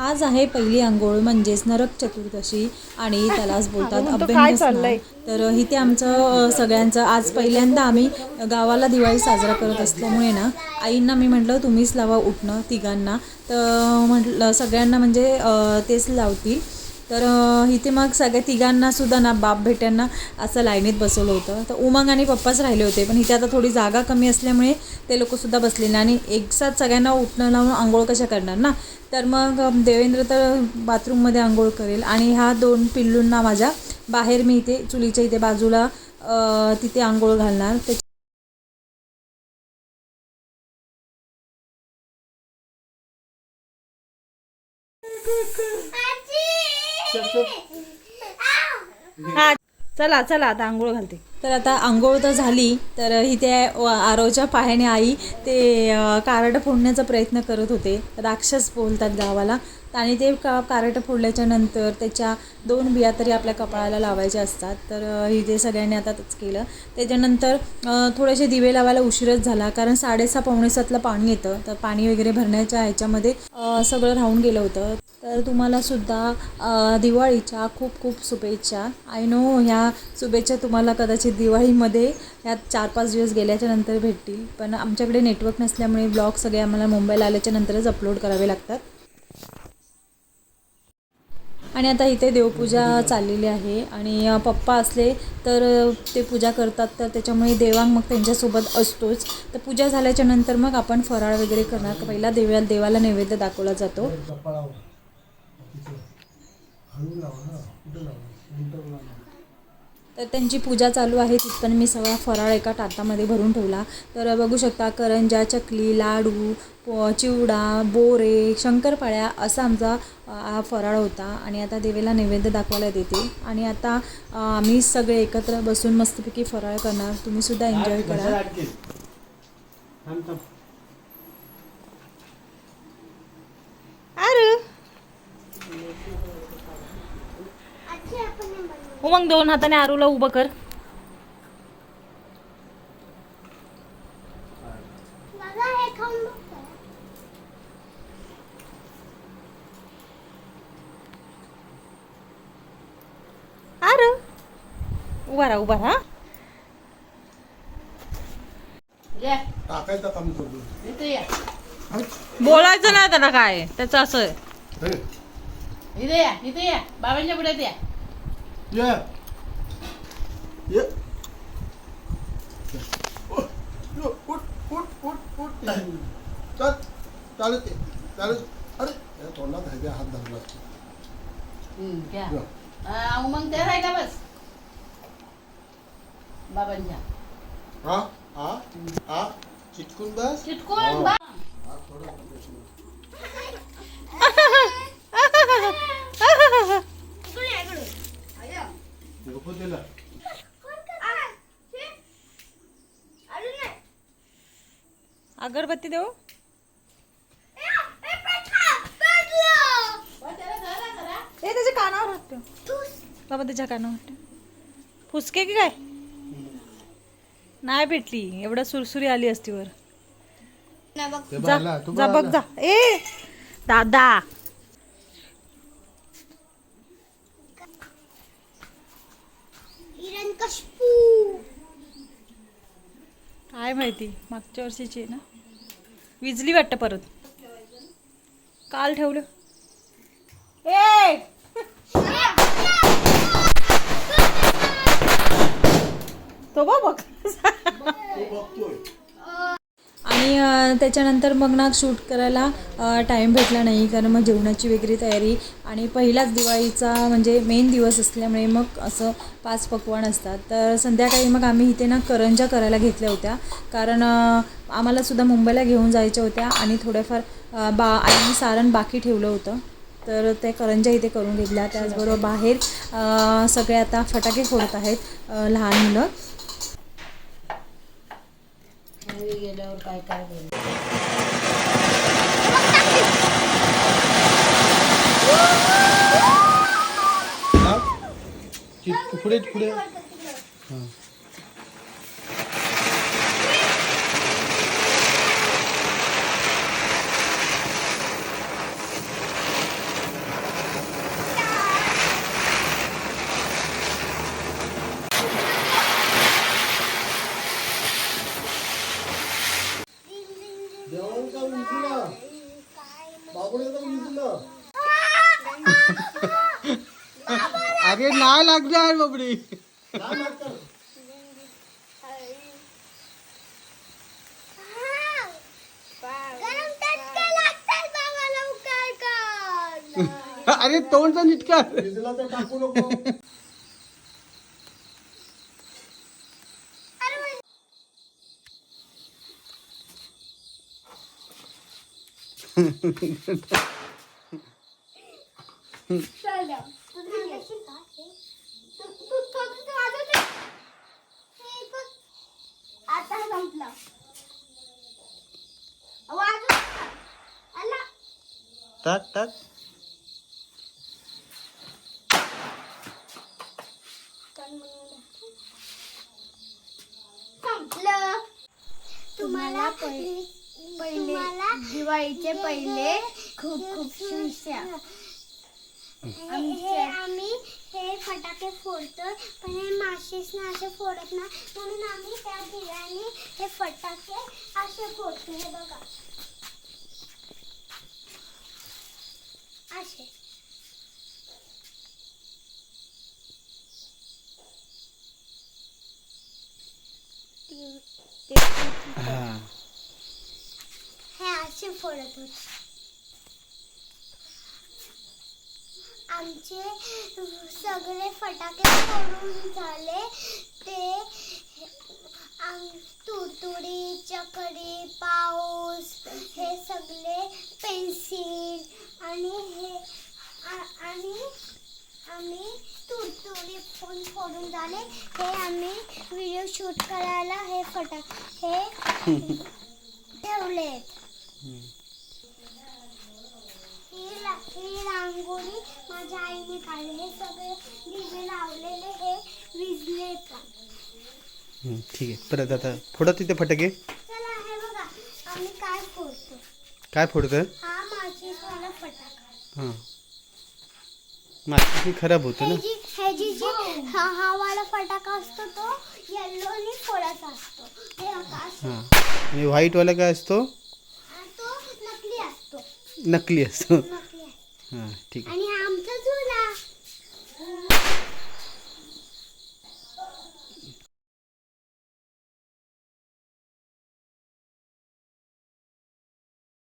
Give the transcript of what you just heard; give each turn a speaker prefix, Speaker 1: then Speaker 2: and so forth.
Speaker 1: आज आहे पहिली आंघोळ म्हणजेच नरक चतुर्दशी आणि त्यालाच बोलतात अभ्यंग स्नान. तर इथे आमचं सगळ्यांचं आज पहिल्यांदा आम्ही गावाला दिवाळी साजरा करत असल्यामुळे ना आईंना मी म्हटलं तुम्हीच लावा उठणं तिघांना. तर म्हटलं सगळ्यांना म्हणजे तेच लावतील. तर इथे मग सगळ्या तिघांना सुद्धा ना बाप भेट्यांना असं लाईनीत बसवलं होतं. तर उमंग आणि पप्पाच राहिले होते पण इथे आता थोडी जागा कमी असल्यामुळे ते लोकसुद्धा बसले ना आणि एकसाथ सगळ्यांना उठणं लावून आंघोळ कशा करणार ना? तर मग देवेंद्र तर बाथरूममध्ये आंघोळ करेल आणि ह्या दोन पिल्लूंना माझ्या बाहेर मी इथे चुलीच्या इथे बाजूला तिथे आंघोळ घालणार. ते
Speaker 2: हा. चला चला आता आंघोळ घालते.
Speaker 1: तर आता आंघोळ तर झाली तर इथे आरवच्या पायाने आई ते अ, कारडं फोडण्याचा प्रयत्न करत होते. राक्षस बोलतात गावाला. आणि ते का कारटं फोडल्याच्या नंतर त्याच्या दोन बिया तरी आपल्या कपाळाला लावायच्या असतात. तर इथे सगळ्यांनी आता तेच केलं. त्याच्यानंतर थोडेसे दिवे लावायला उशीरच झाला कारण साडेसहा पावणे सातला पाणी येतं. तर पाणी वगैरे भरण्याच्या ह्याच्यामध्ये सगळं राहून गेलं होतं. तर तुम्हाला सुद्धा दिवाळीच्या खूप खूप शुभेच्छा. आय नो ह्या शुभेच्छा तुम्हाला कदाचित दिवाळीमध्ये ह्या चार पाच दिवस गेल्याच्यानंतर भेटतील. पण आमच्याकडे नेटवर्क नसल्यामुळे ब्लॉग सगळे आम्हाला मुंबईला आल्याच्या नंतरच अपलोड करावे लागतात. आणि आता इथे देवपूजा चाललेली आहे. आणि पप्पा असले तर ते पूजा करतात. तर त्याच्यामुळे देवांग मग त्यांच्यासोबत असतोच. तर पूजा झाल्याच्यानंतर मग आपण फराळ वगैरे करणार. पहिला देवा देवाला नैवेद्य दाखवला जातो. तर त्यांची पूजा चालू आहे तिथपर्यंत मी सगळा फराळ एका ताटामध्ये भरून ठेवला. तर बघू शकता करंजा चकली लाडू प- चिवडा बोरे शंकरपाळ्या असा आमचा हा फराळ होता. आणि आता देवीला नैवेद्य दाखवायला देते. आणि आता आम्ही सगळे एकत्र बसून मस्तपैकी फराळ करणार. तुम्ही सुद्धा एन्जॉय करा
Speaker 2: अरे मग दोन हाताने आरूला उभं कर. अरे उभा राहा उभा राहा. बोलायचं नाही त्याला काय त्याचं असं. आहे.
Speaker 3: हे,
Speaker 4: इथे या इथे या. बाबांच्या पुढ्यात या.
Speaker 3: ये ये उठ, उठ उठ उठ चल चालत ये, चालत अरे या तोंडात आहे हात धरला
Speaker 4: हम्म, घ्या.
Speaker 3: या.
Speaker 4: अं, मग ते राहिला बस? बाबांच्या
Speaker 3: हा हा हा. चिटकून बस.
Speaker 4: चिटकून बा
Speaker 3: झोपू
Speaker 2: अगरबत्ती देऊ? ए त्याच्या कानावर ठेव. बाबा त्याच्या कानावर ठेव. फुसके की काय? नाही भेटली. एवढा सुरसुरी आली असती वर. जा बघ. जा. ए दादा. काय माहिती मागच्या वर्षीची आहे ना? विजली वाटतं परत. काल ठेवलं. ए! तो बघ बघ.
Speaker 3: तो बघतोय.
Speaker 1: आणि त्याच्यानंतर मग ना शूट करायला टाईम भेटला नाही कारण मग जेवणाची वगैरे तयारी आणि पहिलाच दिवाळीचा म्हणजे मेन दिवस असल्यामुळे मग असं पाच पकवान असतात. तर संध्याकाळी मग आम्ही इथे ना करंजा करायला घेतल्या होत्या. कारण आम्हालासुद्धा मुंबईला घेऊन जायच्या होत्या आणि थोड्याफार बा आईने सारण बाकी ठेवलं होतं. तर ते करंजा इथे करून घेतल्या. त्याचबरोबर बाहेर सगळे आता फटाके फोडत आहेत लहान मुलं.
Speaker 4: घरी गेल्यावर काय काय बोलू.
Speaker 3: हा? पुढे पुढे हा.
Speaker 5: अरे नाही लागणार बाबडी. अरे तोंडचा निटका
Speaker 3: विसरला तर टाकू नको
Speaker 6: आता संपलं
Speaker 5: टाक टाक.
Speaker 6: संपलं. तुम्हाला पहिले दिवाळीचे पहिले खूप खूप शुभेच्छा. हे आम्ही हे फटाके फोडतो पण हे माशीस ना असे फोडत ना म्हणून आम्ही त्या दिव्याने हे फटाके असे फोडतो हे बघा. असे.
Speaker 5: हा.
Speaker 6: होते. आमचे सगळे फटाके फोडून झाले. ते तुडतुडी चकडी पाऊस हे सगळे पेन्सिल आणि हे आणि आम्ही तुडतुडी पण फोडून झाले. हे आम्ही व्हिडिओ शूट करायला हे फटाक हे ठेवलेत ही रा- ही रांगोळी माझ्या आईने काढली. हे सगळे दिवे लावलेले हे विजले पण
Speaker 5: हम्म, ठीक आहे. परत आता फोडा तिथे फटाके.
Speaker 6: चला हे बघा. आम्ही काय फोडतो?
Speaker 5: काय फोडतं
Speaker 6: हा माचीसवाला फटाका.
Speaker 5: हां. माती खराब होतं ना.
Speaker 6: जी हे जी जी हा हा वाला फटाका असतो तो येल्लो आणि थोडासा असतो. हे आकाश
Speaker 5: हां. आणि व्हाईटवाला काय असतो?
Speaker 6: नकली असतो
Speaker 5: हां ठीक आहे.